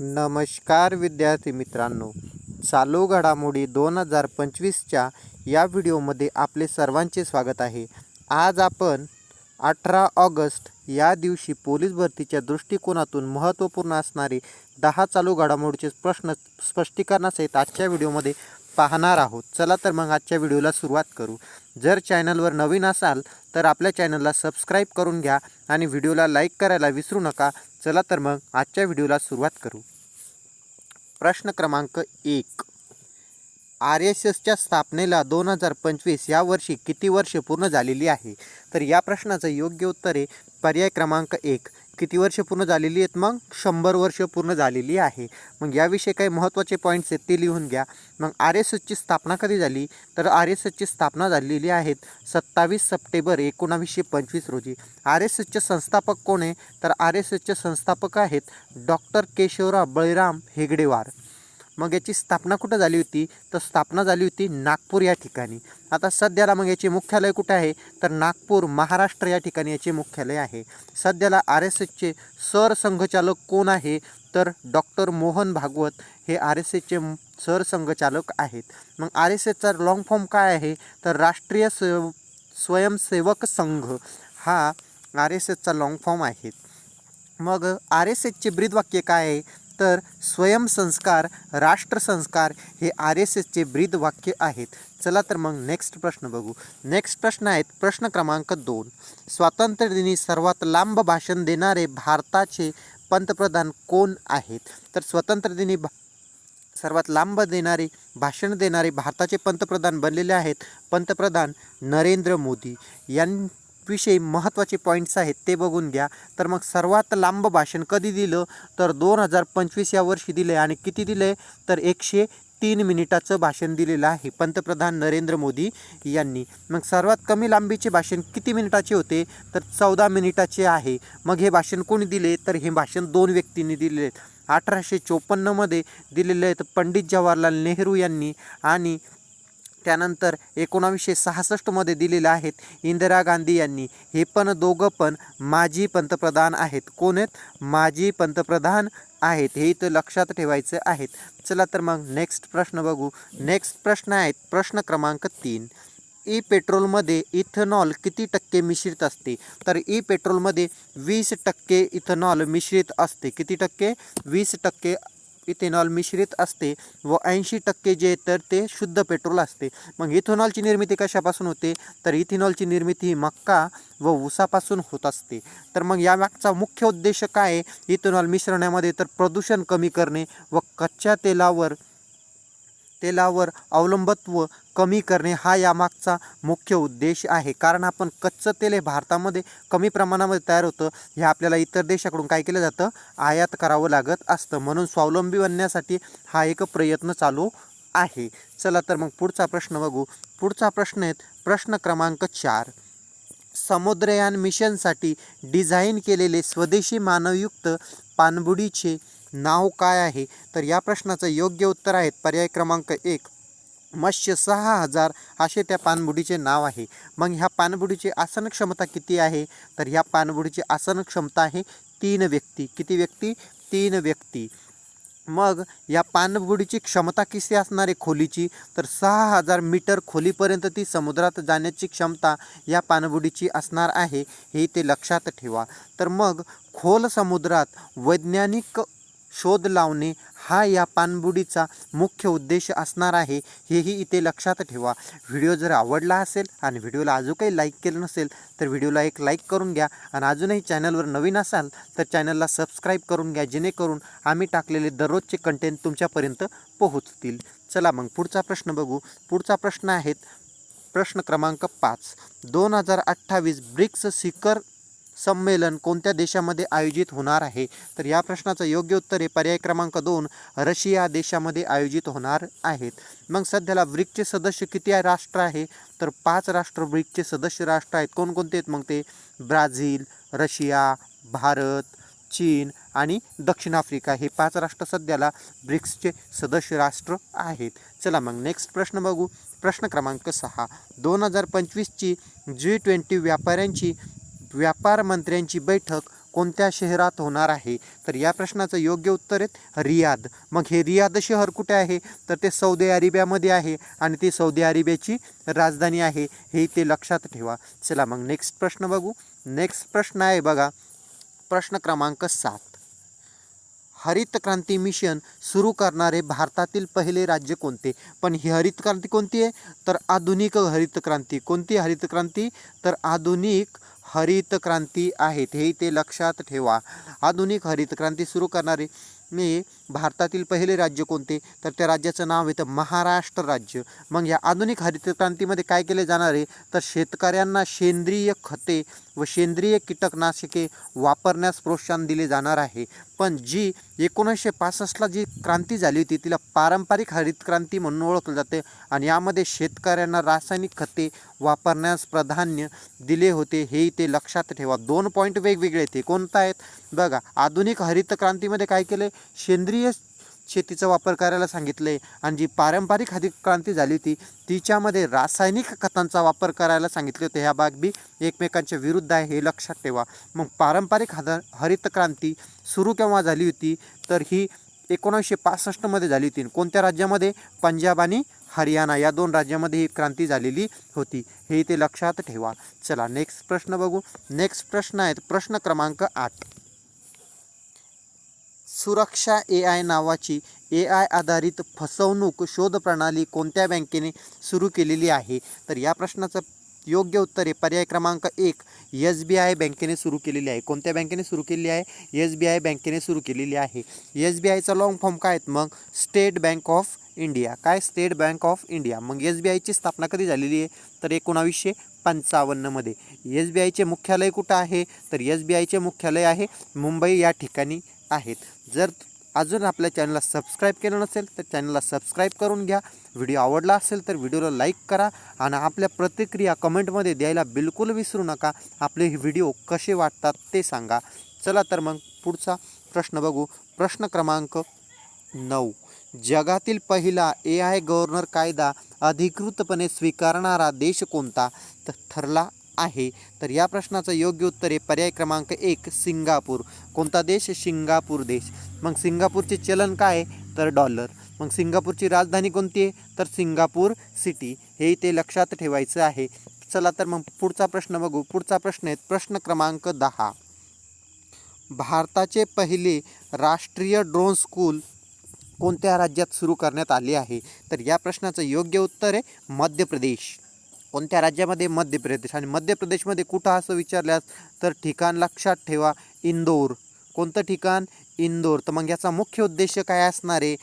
नमस्कार विद्यार्थी मित्रांनो. चालू घडामोडी दोन हजार पंचवीसच्या या व्हिडिओमध्ये आपले सर्वांचे स्वागत आहे. आज आपण अठरा ऑगस्ट या दिवशी पोलीस भरतीच्या दृष्टिकोनातून महत्त्वपूर्ण असणारे दहा चालू घडामोडीचे प्रश्न स्पष्टीकरणासहित आजच्या व्हिडिओमध्ये पाहणार आहोत. चला तर मग आजच्या व्हिडिओला सुरुवात करू. जर चॅनलवर नवीन असाल तर आपल्या चॅनलला सबस्क्राईब करून घ्या आणि व्हिडिओला लाईक करायला विसरू नका. चला तर मग आजच्या व्हिडिओला सुरुवात करू. प्रश्न क्रमांक एक. आर एस एसच्या स्थापनेला दोन हजार पंचवीस या वर्षी किती वर्षे पूर्ण झालेली आहे? तर या प्रश्नाचं योग्य उत्तर आहे पर्याय क्रमांक एक. किती वर्ष पूर्ण झालेली आहेत? मग शंभर वर्ष पूर्ण झालेली आहे. मग याविषयी काही महत्त्वाचे पॉईंट्स आहेत ते लिहून घ्या. मग आर एस एसची स्थापना कधी झाली? तर आर एस एसची स्थापना झालेली आहेत सत्तावीस सप्टेंबर एकोणावीसशे पंचवीस रोजी. आर एस एसचे संस्थापक कोण आहे? तर आर एस एसचे संस्थापक आहेत डॉक्टर केशवराव बळीराम हेगडेवार. मग याची स्थापना कुठं झाली होती? तर स्थापना झाली होती नागपूर या ठिकाणी. आता सध्याला मग याचे मुख्यालय कुठे आहे? तर नागपूर महाराष्ट्र या ठिकाणी याचे मुख्यालय आहे. सध्याला आर एस एसचे सरसंघचालक कोण आहे? तर डॉक्टर मोहन भागवत हे आर एस एसचे सरसंघचालक आहेत. मग आर एस एसचा लॉंग फॉर्म काय आहे? तर राष्ट्रीय स्व स्वयंसेवक संघ हा आर एस एसचा लॉंग फॉर्म आहे. मग आर एस एसचे ब्रीदवाक्य काय आहे? तर स्वयंसंस्कार राष्ट्रसंस्कार हे आर एस एसचे ब्रीद वाक्य आहेत. चला तर मग नेक्स्ट प्रश्न बघू. नेक्स्ट प्रश्न आहेत प्रश्न क्रमांक दोन. स्वातंत्र्यदिनी सर्वात लांब भाषण देणारे भारताचे पंतप्रधान कोण आहेत? तर स्वातंत्र्यदिनी भा सर्वात लांब देणारे भाषण देणारे भारताचे पंतप्रधान बनलेले आहेत पंतप्रधान नरेंद्र मोदी. यां विषयी महत्त्वाचे पॉईंट्स आहेत ते बघून घ्या. तर मग सर्वात लांब भाषण कधी दिलं? तर दोन हजार पंचवीस या वर्षी दिलं आहे आणि किती दिलं आहे तर एकशे तीन मिनिटाचं भाषण दिलेलं आहे पंतप्रधान नरेंद्र मोदी यांनी. मग सर्वात कमी लांबीचे भाषण किती मिनिटाचे होते? तर चौदा मिनिटाचे आहे. मग हे भाषण कोणी दिले? तर हे भाषण दोन व्यक्तींनी दिले अठराशे चोपन्नमध्ये दिलेले आहेत पंडित जवाहरलाल नेहरू यांनी आणि त्यानंतर एकोणावीसशे सहासष्टमध्ये दिलेले आहेत इंदिरा गांधी यांनी. हे पण दोघं पण माजी पंतप्रधान आहेत. कोण आहेत? माजी पंतप्रधान आहेत. हे इथं लक्षात ठेवायचं आहेत. चला तर मग नेक्स्ट प्रश्न बघू. नेक्स्ट प्रश्न आहेत. प्रश्न क्रमांक तीन. ई पेट्रोलमध्ये इथेनॉल किती टक्के मिश्रित असते? तर ई पेट्रोलमध्ये वीस टक्के इथेनॉल मिश्रित असते. किती टक्के? वीस टक्के इथेनॉल मिश्रित असते व ऐंशी टक्के जे तर ते शुद्ध पेट्रोल असते. मग इथेनॉलची निर्मिती कशापासून होते? तर इथेनॉलची निर्मिती ही मक्का व ऊसापासून होत असते. तर मग यामागचा मुख्य उद्देश काय आहे? इथेनॉल मिश्रणामध्ये तर प्रदूषण कमी करणे व कच्च्या तेलावर तेलावर अवलंबत्व कमी करणे हा यामागचा मुख्य उद्देश आहे. कारण आपण कच्चं तेल हे भारतामध्ये कमी प्रमाणामध्ये तयार होतं. हे आपल्याला इतर देशाकडून काय केलं जातं? आयात करावं लागत असतं. म्हणून स्वावलंबी बनण्यासाठी हा एक प्रयत्न चालू आहे. चला तर मग पुढचा प्रश्न बघू. पुढचा प्रश्न आहेत प्रश्न क्रमांक चार. समुद्रयान मिशनसाठी डिझाईन केलेले स्वदेशी मानवयुक्त पाणबुडीचे नाव काय आहे? तर या प्रश्नाचं योग्य उत्तर आहेत पर्याय क्रमांक एक. मत्स्य सहा हजार असे त्या पाणबुडीचे नाव आहे. मग ह्या पाणबुडीची आसन क्षमता किती आहे? तर ह्या पाणबुडीची आसन क्षमता आहे तीन व्यक्ती. किती व्यक्ती? तीन व्यक्ती. मग या पाणबुडीची क्षमता किती असणार आहे खोलीची? तर सहा हजार मीटर खोलीपर्यंत ती समुद्रात जाण्याची क्षमता या पाणबुडीची असणार आहे हे ते लक्षात ठेवा. तर मग खोल समुद्रात वैज्ञानिक शोध लावणे हा या पाणबुडीचा मुख्य उद्देश असणार आहे हेही इथे लक्षात ठेवा. व्हिडिओ जर आवडला असेल आणि व्हिडिओला अजून काही लाईक केलं नसेल तर व्हिडिओला एक लाईक करून घ्या आणि अजूनही चॅनलवर नवीन असाल तर चॅनलला सबस्क्राईब करून घ्या जेणेकरून आम्ही टाकलेले दररोजचे कंटेंट तुमच्यापर्यंत पोहोचतील. चला मग पुढचा प्रश्न बघू. पुढचा प्रश्न आहेत प्रश्न क्रमांक पाच. दोन हजार अठ्ठावीस ब्रिक्स शिखर संमेलन कोणत्या देशामध्ये आयोजित होणार आहे? तर या प्रश्नाचं योग्य उत्तर आहे पर्याय क्रमांक दोन रशिया देशामध्ये आयोजित होणार आहेत. मग सध्याला ब्रिक्सचे सदस्य किती आहे राष्ट्र आहे? तर पाच राष्ट्र ब्रिक्सचे सदस्य राष्ट्र आहेत. कोणकोणते आहेत? मग ते ब्राझील रशिया भारत चीन आणि दक्षिण आफ्रिका हे पाच राष्ट्र सध्याला ब्रिक्सचे सदस्य राष्ट्र आहेत. चला मग नेक्स्ट प्रश्न बघू. प्रश्न क्रमांक सहा. दोन हजार पंचवीसची जी ट्वेंटी व्यापाऱ्यांची व्यापार मंत्र्यांची बैठक कोणत्या शहरात होणार आहे? तर या प्रश्नाचं योग्य उत्तर आहे रियाद. मग हे रियाद शहर कुठे आहे? तर ते सौदी अरेबियामध्ये आहे आणि ती सौदी अरेबियाची राजधानी आहे हे ते लक्षात ठेवा. चला मग नेक्स्ट प्रश्न बघू. नेक्स्ट प्रश्न आहे बघा. प्रश्न क्रमांक सात. हरित क्रांती मिशन सुरू करणारे भारतातील पहिले राज्य कोणते? पण ही हरित क्रांती कोणती आहे? तर आधुनिक हरित क्रांती. कोणती हरित क्रांती? तर आधुनिक हरित क्रांती आहेत हे ते लक्षात ठेवा. आधुनिक हरित क्रांती सुरू करणारे मी भारतातील पहिले राज्य कोणते? तर त्या राज्याचं नाव येतं महाराष्ट्र राज्य. मग या आधुनिक हरितक्रांतीमध्ये काय केले जाणार आहे? तर शेतकऱ्यांना सेंद्रिय खते व सेंद्रिय कीटकनाशके वापरण्यास प्रोत्साहन दिले जाणार आहे. पण जी एकोणीसशे पासष्टला जी क्रांती झाली होती तिला पारंपरिक हरित क्रांती म्हणून ओळखलं जाते आणि यामध्ये शेतकऱ्यांना रासायनिक खते वापरण्यास प्राधान्य दिले होते हे ते लक्षात ठेवा. दोन पॉईंट वेगवेगळे ते. कोणता आहेत? बघा आधुनिक हरित क्रांतीमध्ये काय केले सेंद्रिय शेतीचा वापर करायला सांगितले आणि जी पारंपरिक हरित क्रांती झाली होती तिच्यामध्ये रासायनिक खतांचा वापर करायला सांगितले होते. ह्या बाग बी एकमेकांच्या विरुद्ध आहे हे लक्षात ठेवा. मग पारंपरिक हद हरित क्रांती सुरू केव्हा झाली होती? तर ही एकोणीसशे पासष्टमध्ये झाली होती. कोणत्या राज्यामध्ये? पंजाब आणि हरियाणा. या दोन राज्यामध्ये ही क्रांती झालेली होती. हे ते लक्षात ठेवा. चला नेक्स्ट प्रश्न बघू. नेक्स्ट प्रश्न आहेत. प्रश्न क्रमांक आठ. सुरक्षा ए आय नावाची ए आय आधारित फसवणूक शोध प्रणाली कोणत्या बँकेने सुरू केलेली आहे? तर या प्रश्नाचं योग्य उत्तर आहे. पर्याय क्रमांक एक एस बी आय बँकेने सुरू केलेली आहे. कोणत्या बँकेने सुरू केलेली आहे? एस बी आय बँकेने सुरू केलेली आहे. एस बी आयचा लॉंग फॉर्म काय आहेत? मग स्टेट बँक ऑफ इंडिया. काय स्टेट बँक ऑफ इंडिया? मग एस बी आयची स्थापना कधी झालेली आहे? तर एकोणावीसशे पंचावन्नमध्ये एस बी आयचे मुख्यालय कुठं आहे? तर एस बी आयचे मुख्यालय आहे मुंबई या ठिकाणी. आहेत. जर अजून आपल्या चॅनलला सबस्क्राईब केलं नसेल तर चॅनलला सबस्क्राईब करून घ्या. व्हिडिओ आवडला असेल तर व्हिडिओला लाईक करा आणि आपल्या प्रतिक्रिया कमेंटमध्ये द्यायला बिलकुल विसरू नका. आपले हे व्हिडिओ कसे वाटतात ते सांगा. चला तर मग पुढचा प्रश्न बघू. प्रश्न क्रमांक नऊ. जगातील पहिला ए आय गव्हर्नर कायदा अधिकृतपणे स्वीकारणारा देश कोणता? तर ठरला आहे. तर या प्रश्नाचं योग्य उत्तर आहे पर्याय क्रमांक एक सिंगापूर. कोणता देश सिंगापूर देश. मग सिंगापूरचे चलन काय तर डॉलर. मग सिंगापूरची राजधानी कोणती आहे? तर सिंगापूर सिटी. हे ते लक्षात ठेवायचं आहे. चला तर मग पुढचा प्रश्न बघू. पुढचा प्रश्न आहे प्रश्न क्रमांक दहा. भारताचे पहिले राष्ट्रीय ड्रोन स्कूल कोणत्या राज्यात सुरू करण्यात आले आहे? तर या प्रश्नाचं योग्य उत्तर आहे मध्य प्रदेश. कोणत्या राज्यामध्ये? मध्य प्रदेश आणि मध्य प्रदेशमध्ये कुठं असं विचारल्यास तर ठिकाण लक्षात ठेवा इंदोर. कोणतं ठिकाण? इंदोर. तर मग याचा मुख्य उद्देश काय असणार आहे?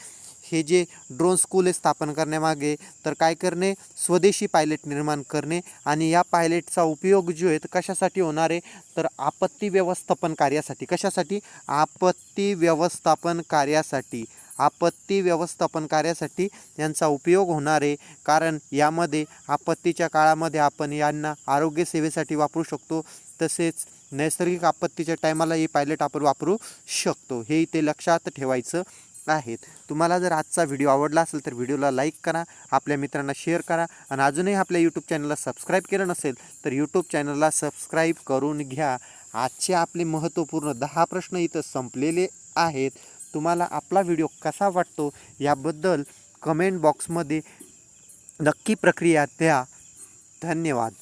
हे जे ड्रोन स्कूल आहे स्थापन करण्यामागे तर काय करणे? स्वदेशी पायलट निर्माण करणे. आणि या पायलटचा उपयोग जो आहे तर कशासाठी होणार आहे? तर आपत्ती व्यवस्थापन कार्यासाठी. कशासाठी? आपत्ती व्यवस्थापन कार्यासाठी. आपत्ती व्यवस्थापन कार्यासाठी यांचा उपयोग होणार आहे. कारण यामध्ये आपत्तीच्या काळामध्ये आपण यांना आरोग्यसेवेसाठी वापरू शकतो. तसेच नैसर्गिक आपत्तीच्या टायमाला ही पायलट आपण वापरू शकतो. हे इथे लक्षात ठेवायचं आहेत तुम्हाला जर आजचा व्हिडिओ आवडला असेल तर व्हिडिओला लाईक करा आपल्या मित्रांना शेअर करा आणि अजूनही आपल्या यूट्यूब चॅनलला सबस्क्राईब केलं नसेल तर यूट्यूब चॅनलला सबस्क्राईब करून घ्या. आजचे आपले महत्त्वपूर्ण दहा प्रश्न इथं संपलेले आहेत. तुम्हाला आपला व्हिडिओ कसा वाटतो याबद्दल कमेंट बॉक्समध्ये नक्की प्रक्रिया द्या. धन्यवाद.